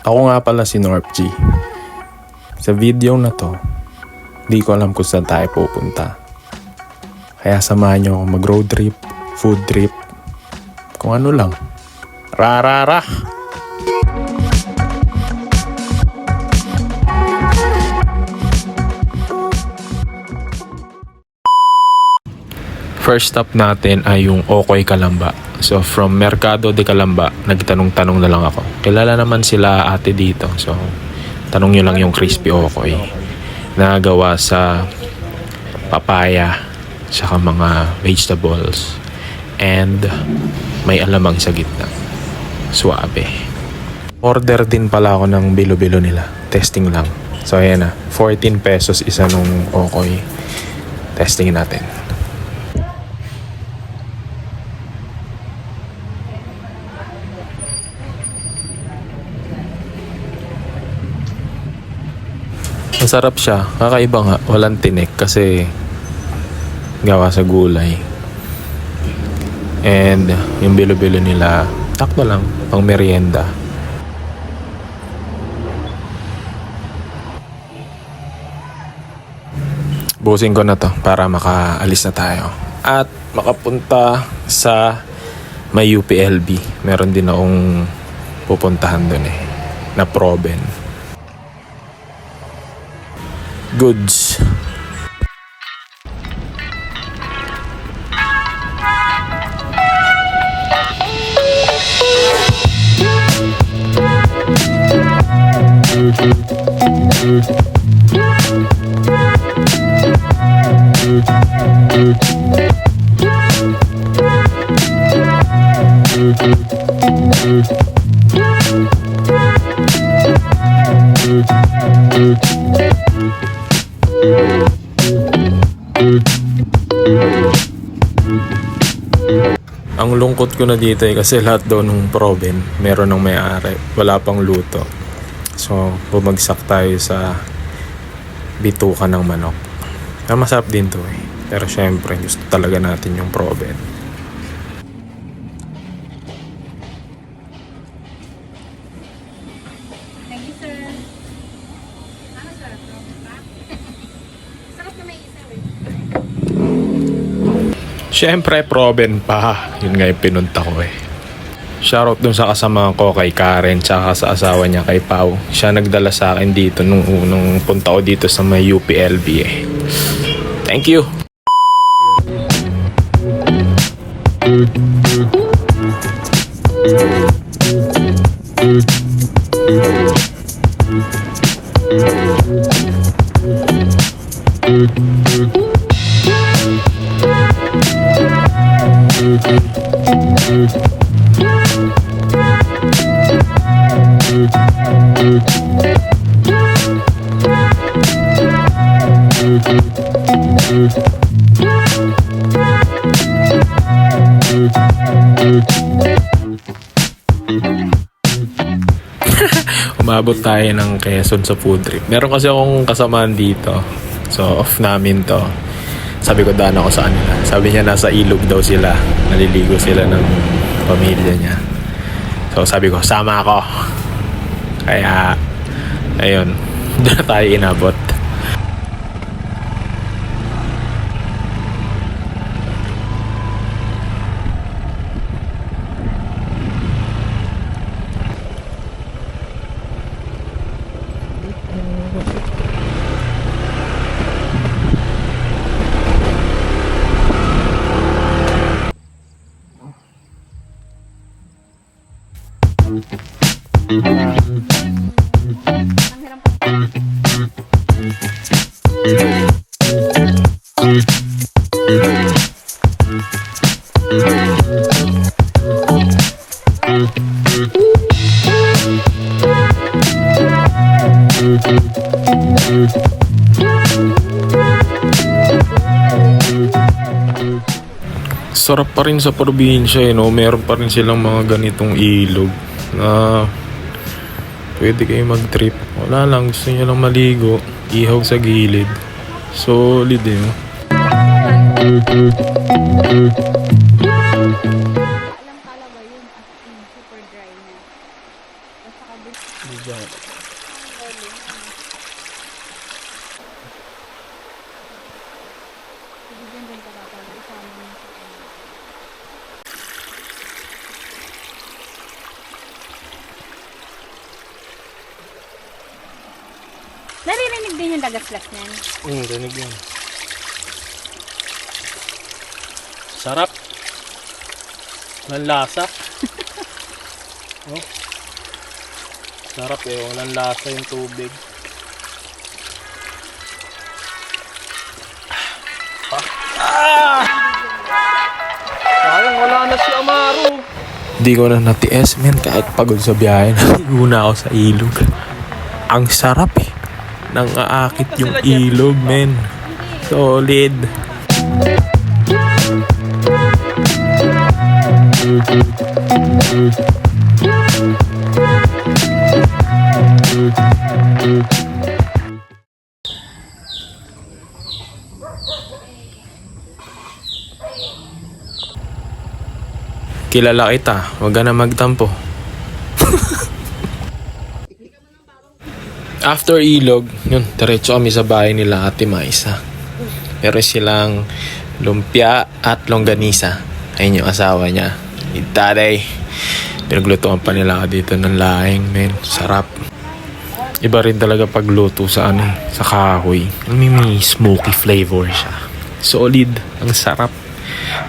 Ako nga pala si Norp G. Sa video na to, di ko alam kung saan tayo pupunta. Kaya samahan nyo ako mag road trip, food trip, kung ano lang. Rarara! First stop natin ay yung Okoy Kalamba. So from Mercado de Calamba, nagtanong-tanong na lang ako. Kilala naman sila ate dito. So tanong nyo lang yung crispy Okoy na gawa sa papaya saka mga vegetables and may alamang sa gitna. Suabe. Order din pala ako ng bilo-bilo nila. Testing lang. So ayan na. 14 pesos isa nung Okoy. Testing natin. Masarap siya. Kakaiba nga. Walang tinik kasi gawa sa gulay. And yung bilo-bilo nila, takto lang, pang merienda. Busin ko na to para makaalis na tayo. At makapunta sa may UPLB. Meron din akong pupuntahan doon eh. Na Proben. Goods. Ang dito eh kasi lahat daw nung proben meron ng may-ari. Wala pang luto. So, bumagsak tayo sa bituka ng manok. Pero masarap din to eh. Pero syempre, gusto talaga natin yung proben. Thank you, sir. Ano, sir? Sarap na may isa, eh. Syempre, proben pa. Yun nga yung pinunta ko eh. Shoutout dun sa kasama ko kay Karen tsaka sa asawa niya kay Pau. Siya nagdala sa akin dito nung unang punta ko dito sa may UPLB eh. Thank you! Umabot tayo ng Quezon sa food trip. Meron kasi akong kasamaan dito. So, off namin to. Sabi ko, daan ako sa kanila. Sabi niya, nasa ilog daw sila. Naliligo sila ng pamilya niya. So, sabi ko, sama ako. Kaya, ayun. Doon tayo inabot. Sarap pa rin sa probinsya, eh, no? Meron pa rin silang mga ganitong ilog na pwede kayo mag-trip. Wala lang, gusto nyo lang maligo, ihaw sa gilid. Solid eh. no? Alam kala ba yun as in super dry na. Basta Diyan. Bigyan din ka dapat. Isama mo. Naririnig din yung dagaslas niyan. Hmm, rinig yun. Sarap. Walang lasa. oh. Sarap eh. Walang lasa yung tubig. Ah! Sayang, wala na si Amaro. Di ko na natiis, men. Kahit pagod sa biyahe, naligo ako sa ilog. Ang sarap eh. Nang aakit yung ilog, men. Solid. Kilala kita, wag ka na magtampo. After ilog, yun, diretso kami sa bahay nila Ate Maisa. Pero silang lumpia at longganisa. Ayun yung asawa niya. Ni Tatay. Pinaglutuan pa nila dito ng laing, men. Sarap. Iba rin talaga pagluto sa ano, sa kahoy. May, may smoky flavor siya. Solid. Ang sarap.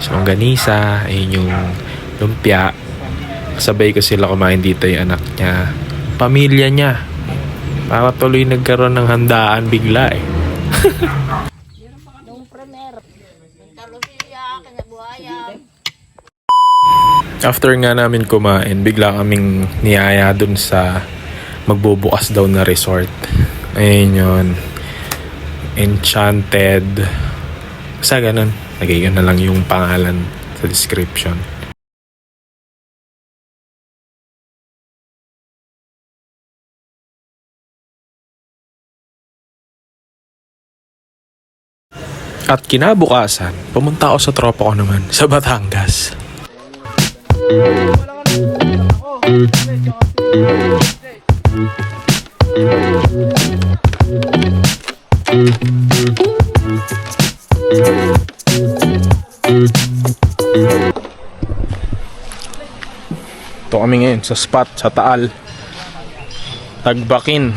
So, longganisa, ayun yung lumpia. Sabay ko sila kumain dito yung anak niya. Pamilya niya. Para tuloy nagkaroon ng handaan bigla eh. After nga namin kumain, bigla kaming niyaya dun sa magbubukas daw na resort. Ayun yun. Enchanted. Basta ganun. Lagay na lang yung pangalan sa description. At kinabukasan, pumunta ako sa tropa ko naman sa Batangas. Ito kami ngayon sa spot sa Taal. Tagbakin.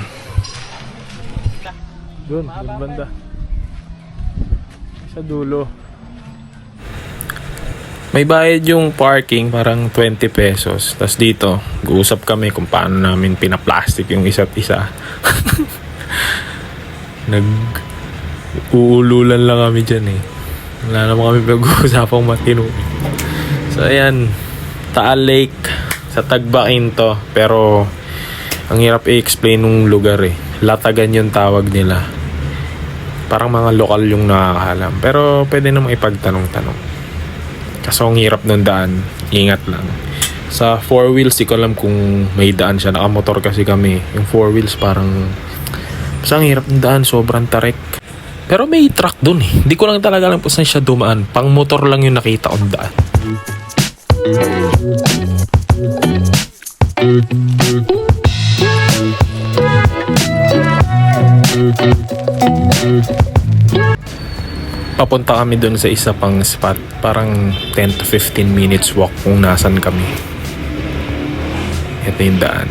Doon, doon banda. Sa dulo. May bayad yung parking, parang 20 pesos. Tapos dito, guusap kami kung paano namin pinaplastic yung isa't isa. Nag uululan lang kami dyan eh. Wala naman kami pag-uusapang matino. So ayan, Taal Lake sa Tagbain to. Pero ang hirap i-explain nung lugar eh. Latagan yung tawag nila. Parang mga lokal yung nakakalam. Pero pwede naman ipagtanong-tanong. Kaso ang hirap ng daan. Ingat lang. Sa four wheels, di ko alam kung may daan siya. Nakamotor kasi kami. Yung four wheels parang... Basta ang hirap ng daan. Sobrang tarik. Pero may truck dun eh. Hindi ko lang talaga alam kung saan siya dumaan. Pang motor lang yung nakita kong daan. Papunta kami dun sa isa pang spot. Parang 10 to 15 minutes walk kung nasan kami. Ito yung daan.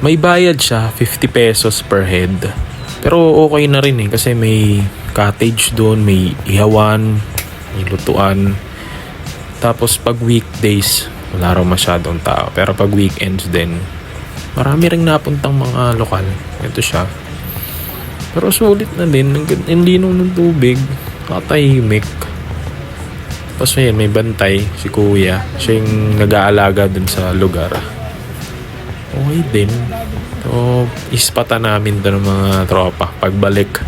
May bayad siya, 50 pesos per head. Pero okay na rin eh kasi may cottage doon, may ihawan, may lutuan. Tapos pag weekdays, wala raw masyadong tao. Pero pag weekends din, marami ring napuntang mga lokal. Ito siya. Pero sulit na din. Ang nung ng tubig. Tatahimik. Tapos ayun, may bantay, si kuya. Siya yung nag-aalaga dun sa lugar. Okay din. So, ispata namin dun ng mga tropa pagbalik.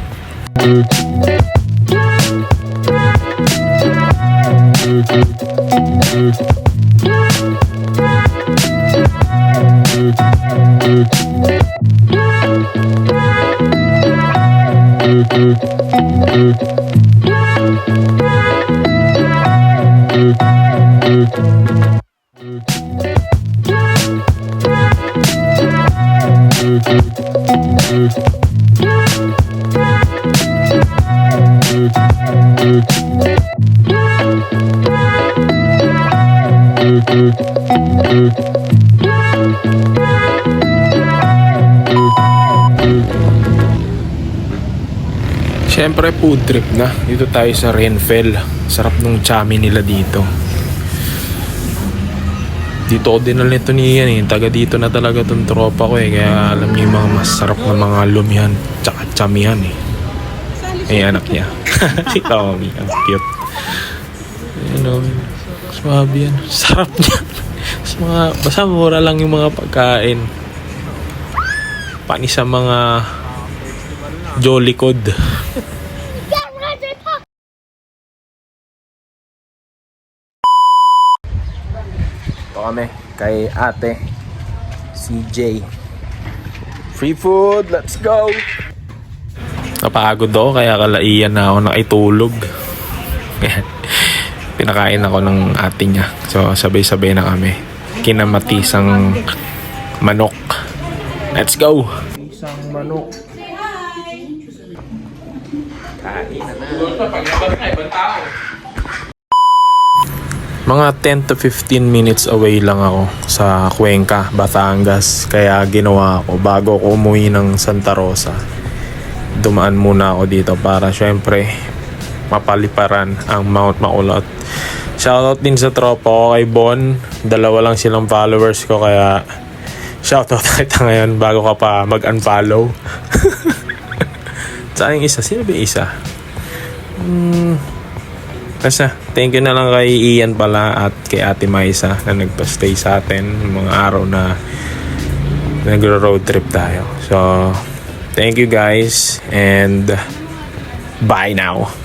Siyempre food trip na. Dito tayo sa Renfell. Sarap nung chami nila dito. Dito ko dinal nito ni yan eh. Taga dito na talaga tong tropa ko eh. Kaya alam niyo yung mga masarap na mga lumihan. Tsaka chamihan eh. Ay anak niya. si Tommy. Ang cute. You know, swabe yan. Sarap niya. Mga, basta mura lang yung mga pagkain. Pani sa mga Jolly Code. Kami kay ate CJ. Free food, let's go! Napagod ako kaya kalaiyan na ako nakitulog. Pinakain ako ng ate niya. So sabay-sabay na kami. Kinamatisang manok. Let's go! Isang manok. Mga 10 to 15 minutes away lang ako sa Cuenca, Batangas. Kaya ginawa ko bago ako umuwi ng Santa Rosa. Dumaan muna ako dito para syempre mapaliparan ang Mount Maulot. Shoutout din sa tropa ko kay Bon. Dalawa lang silang followers ko kaya shoutout kita ngayon bago ka pa mag-unfollow. Saan yung isa? Sino ba yung isa? Hmm, Basta, thank you na lang kay Ian pala at kay Ate Maisa na nagpa-stay sa atin mga araw na nagro-road trip tayo. So, thank you guys and bye now.